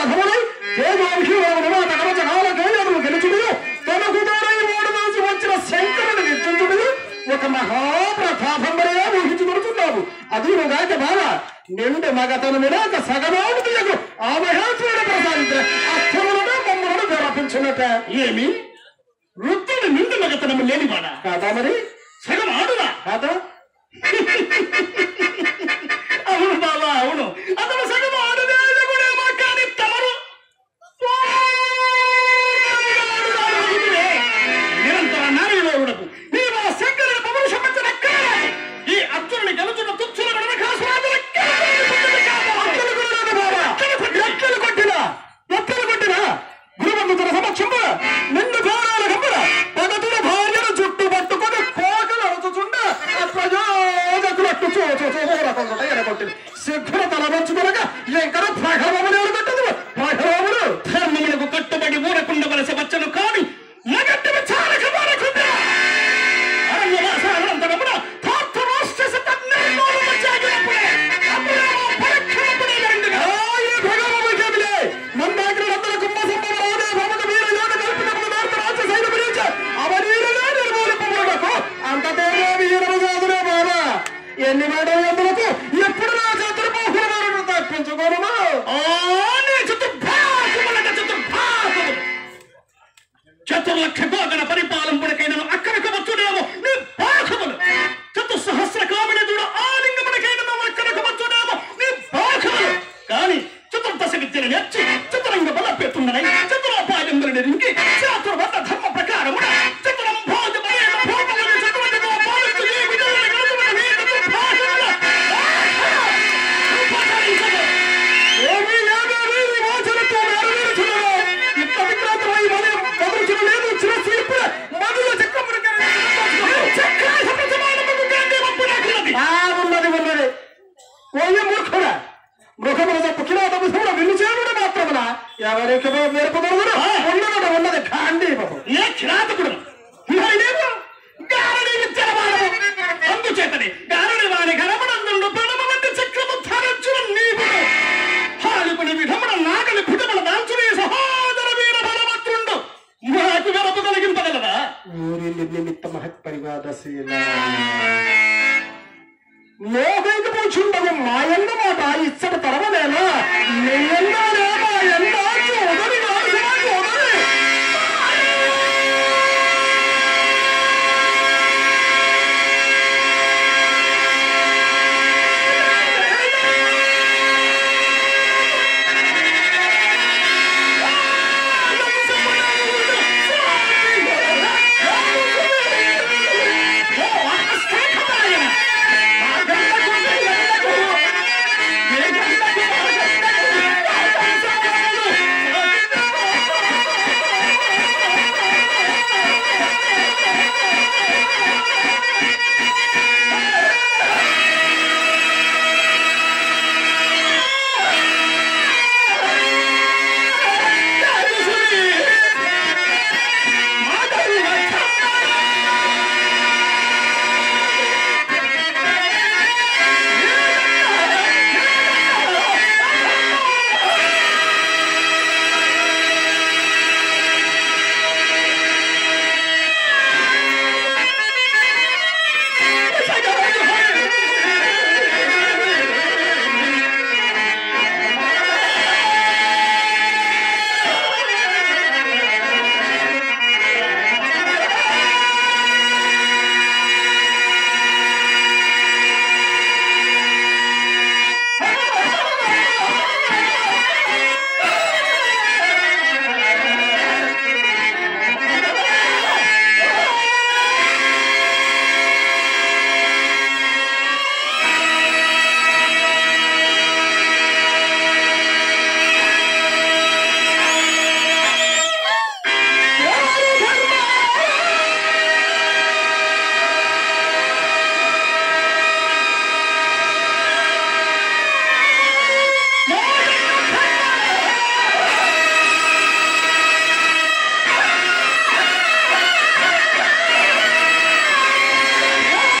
అధములై తేజోభిషేకములను నగర జనాల గేయములు గెలుచుడు తన కుమారై ఓడదాసి వచ్చిన శంకరుని విద్యుతుడు ఒక మహాప్రతాపంబరిగా ఊహించుకుంటున్నావు అది నువ్వు బాల నిండు మగతను వినాక సగనాడు తీయకు. ఆ మహాత్ముడు ప్రసాదించిన అర్థములను మమ్మలను గర్పించున్నట ఏమి? వృద్ధుడు నిండు మగతనము లేని వాడ? కాదా అవును బాబా అవును. అతను సిగ్గుల తల వంచుకొనగా ఎంకర ప్రగలవములు ఎరగొట్టదు ప్రగలవములు ధర్మములకు కట్టుబడి ఊరకుండవలసి ఎవరికి మెరుపుదొరుకును ఉన్నదట ఉన్నది. ఖాండీ బాబు. ఏ కిరాతకుడు? మరినేమో గారడి విద్యల వాడము అందుచేతని గారడి వాడి గరమనందుండు ప్రణమ వంటి చక్రము ధరించిన నీవు. హాలిపుని విధమున నాగలి భుజమున దాల్చుని సహోదర వీర బలవంతుండు. మాకు వెరపు కలిగింపగలదా? ఊరి నిమిత్త మహత్పరివాదశీల లోకైక పూచుండవు మాయన్న మాట ఇచ్చట తరవలేనా? మాయన్న చూడని